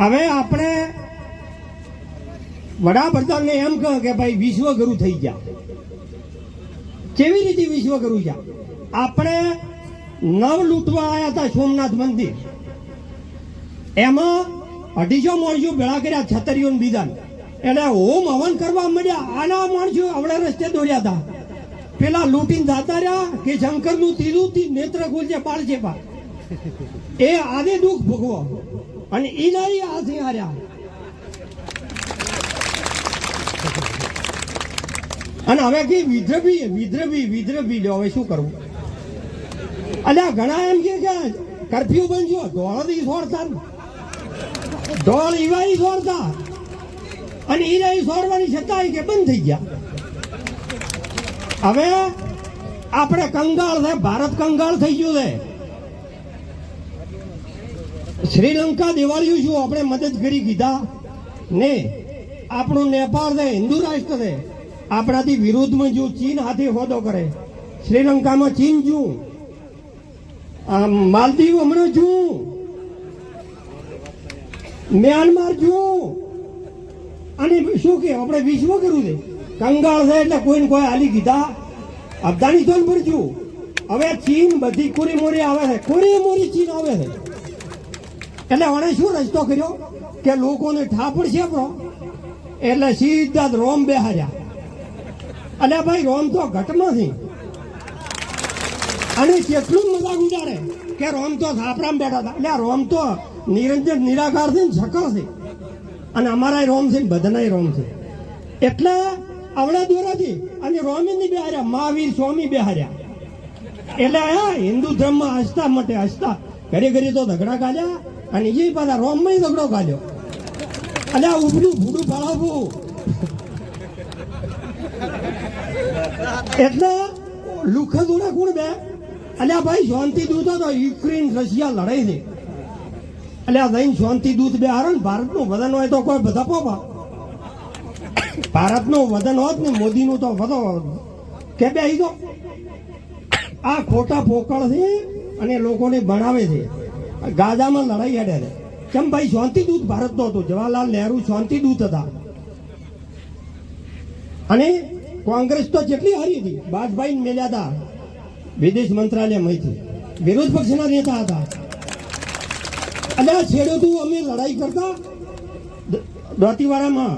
હવે આપણે વડાપ્રધાનને એમ કહે કે ભાઈ વિશ્વગુરુ થઈ ગયા. કેવી રીતે વિશ્વગુરુ જા આપણે નવ લૂંટવા આવ્યા હતા સોમનાથ મંદિર. એમાં અઢીસો માણસો ભેળા કર્યા છતરીઓ બીજાને. એટલે હોમ હવન કરવા મળ્યા. આના માણસો આવડે રસ્તે દોડ્યા હતા. પેલા લૂંટીને જાતા રહ્યા કે શંકરનું થી નેત્ર ખુલશે પાડશે પા એ આદે દુઃખ ભોગવો. અને એ નહીં આ થી હાર્યા. અને હવે કે વિદ્રભી વિદ્રભી વિદ્રભી લ્યો હવે શું કરવું અલ્યા, ઘણા એમ કે કરફ્યુ બનજો ધોળથી ને. ઢોળ ઈવાઈ છોડતા અને ઈ નહીં છોડવાની છતાંય કે બંધ થઈ ગયા. હવે આપણે કંગાળ છે, ભારત કંગાળ થઈ ગયું છે. શ્રીલંકા દિવાળી શું આપણે મદદ કરી કીધા? ને આપણું નેપાળ છે, હિન્દુ રાષ્ટ્ર છે. આપણાથી વિરોધમાં જો ચીન હાથે હોદો કરે, શ્રીલંકામાં ચીન જું માલદીવ હમણાં જું મ્યાનમાર જું અને શું કે, આપણે વિશ્વ કર્યું છે. કંગાળ છે એટલે કોઈને કોઈ હાલી કીધા. અફઘાનિસ્તાન પર છું હવે ચીન બધી કોરી મોરી આવે છે. કોરી મોરી ચીન આવે છે. એટલે હવે શું રસ્તો કર્યો? કે લોકોને ઠાપડ છે આપણો એટલે સીધા જ રોમ બેહાર્યા. અને ભાઈ, રોમ તો ઘટમાં છે અને કેટલું મજાક ઉડાડે કે રોમ તો થાપડામાં બેઠા હતા. એટલે રોમ તો નિરંજન નિરાકાર છે ને છકર છે. અને અમારા રોમ છે ને બધાના રોમ છે. એટલે આવડા દોરાથી અને રોમી ની બેહાર્યા, મહાવીર, સ્વામી બેહાર્યા. એટલે હિન્દુ ધર્મમાં હસતા માટે હસતા ઘરે ઘરે તો ઝઘડા કાઢ્યા. અને એ પાછા રોમમાં દગડો કાઢ્યો અને આ ઉભડું ભૂડું ફાળવવું એટલે લુખ જોડે કોણ બે? અલ્યા ભાઈ શાંતિ દૂત હતો, યુક્રેન, રશિયા લડાઈ છે. અલ્યા જઈને શાંતિ દૂત બે હારો ને ભારતનું વદન હોય તો કોઈ બધા પોપા ભારતનું વદન હોત ને મોદીનું તો વધો કે બે આઈ તો? આ ખોટા પોકળ છે અને લોકોને ભણાવે છે. ગાજામાં લડાઈ હેડે છે કેમ ભાઈ, શાંતિ દૂત ભારતનો હતો. જવાહરલાલ નહેરુ શાંતિ દૂત હતા. અને કોંગ્રેસ તો જેટલી હારી હતી બાજભાઈ મેલ્યા હતા વિદેશ મંત્રાલયમાંથી વિરોધ પક્ષના નેતા હતા. અને આ છેડો અમે લડાઈ કરતા દોતીવાડામાં.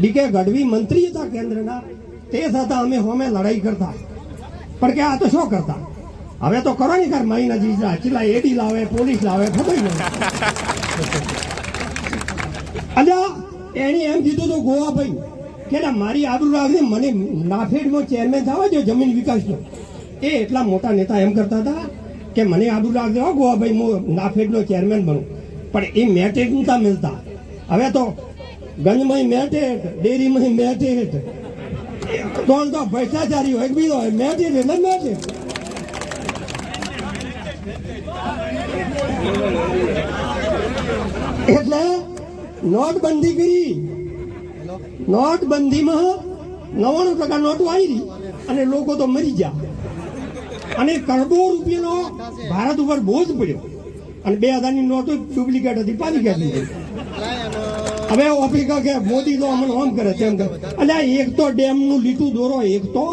ડીકે ગઢવી મંત્રી હતા કેન્દ્રના. તે થતા અમે હોમે લડાઈ કરતા. પણ કે આ તો શું કરતા? હવે તો કરો ને કર મહિના જીજા ચીલા એડી લાવે પોલીસ લાવે, ખબર નહીં. એણે એમ કીધું તો ગોવા ભાઈ કે મારી આબરૂ રાખજે મને નાફેડમાં ચેરમેન થવા જો જમીન વિકાસનો. એ એટલા મોટા નેતા એમ કરતા હતા કે મને આબરૂ રાખજે હો, ગોવા ભાઈ, હું નાફેડનો ચેરમેન બનું. પણ એ મેટેટ નતા મિલતા. હવે તો ગંજમય મેટેટ ડેરીમાં મેટેટ તો ભ્રષ્ટાચારી હોય બીજો હોય મેટેટ એટલે મેટેટ એટલે નોટબંધી કરી નોટબંધીમાં નવાણું ટકા નોટો આવી અને લોકો તો મરી ગયા. અને કરોડો રૂપિયાનો ભારત ઉપર બોજ પડ્યો. અને બે હજારની નોટો ડુપ્લિકેટ હતી પાછી ગયા હવે ઓફિકા કે મોદી તો અમને ઓમ કરે તેમ કરે. એટલે એક તો ડેમનું લીટું દોરો, એક તો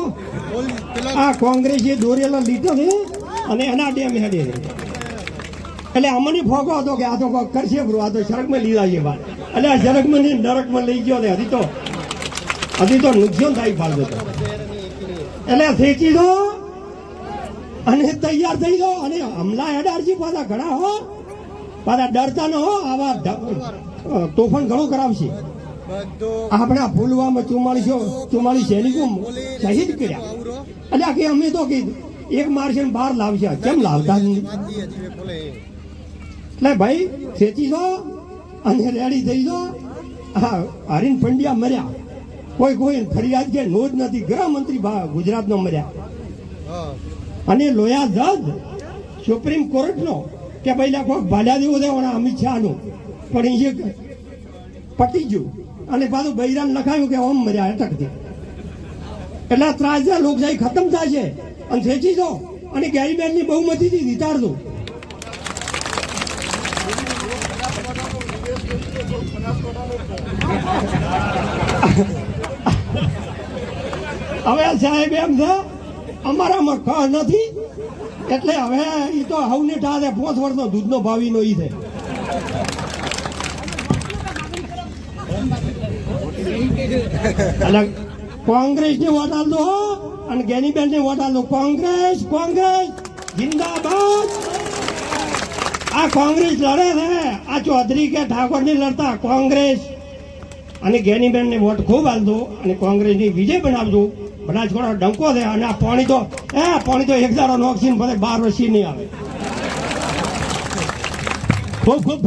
આ કોંગ્રેસે દોરેલા લીટો છે અને એના ડેમ હેડે. એટલે અમને ફોગો હતો કે આ તો કરશે બ્રો આ તો સડકમાં લીધા છે બાર એટલે આ સડકમાં ને નરકમાં લઈ ગયો ને હજી તો હજી તો નુકસાન થાય ફાળતો એટલે ખેંચી દો અને તૈયાર થઈ દો અને હમલા હેડારજી પાછા ઘણા હો. પાછા ડરતા ન હો, આવા તોફાન ઘણું કરાવશે. આપણા પુલવામાં ચુમ્માલીસો ચુમ્માલીસ સૈનિકો શહીદ કર્યા. એટલે કે અમે તો કીધું એક મારશે ને બહાર લાવશે. કેમ લાવતા એટલે ભાઈ ખેંચી દો અને રેડી થઈ દો હા, હરીન પંડ્યા મર્યા. કોઈ કોઈ ફરિયાદ કે નોંધ નથી. ગૃહમંત્રી ગુજરાતનો મર્યા. અને લોયા જજ સુપ્રીમ કોર્ટનો કે ભાઈ લાખો ભાડા દેવો દેવાના અમિત શાહનું. પણ એ પટી ગયું. અને પાછું બૈરામ લખાયું કે ઓમ મર્યા અટકથી એટલે ત્રાસ લોકશાહી ખતમ થાય છે. અને ખેંચી દો અને ગેરીબેનની બહુમતીથી જીતાડ દો હવે સાહેબ એમ છે અમારામાં કહ નથી. એટલે હવે એ તો હવને ટાળે પોચ વર્ષનો દૂધનો ભાવીનો ઈ છે. કોંગ્રેસની વાત આલદો હો. અને ગેનીબેનની વોટ આલદો કોંગ્રેસ કોંગ્રેસ, જિંદાબાદ. આ કોંગ્રેસ લડે છે. આ ચૌધરી કે ઠાકોરની લડતા કોંગ્રેસ. અને ગેનીબેન ને વોટ ખૂબ આલજો અને કોંગ્રેસની વિજય બનાવજો. છોડો ડંકો છે અને આ પાણી તો એ, પાણી તો એક દાડો નોકસીને બધે બાર વર્ષી નહીં આવે. ખૂબ ખૂબ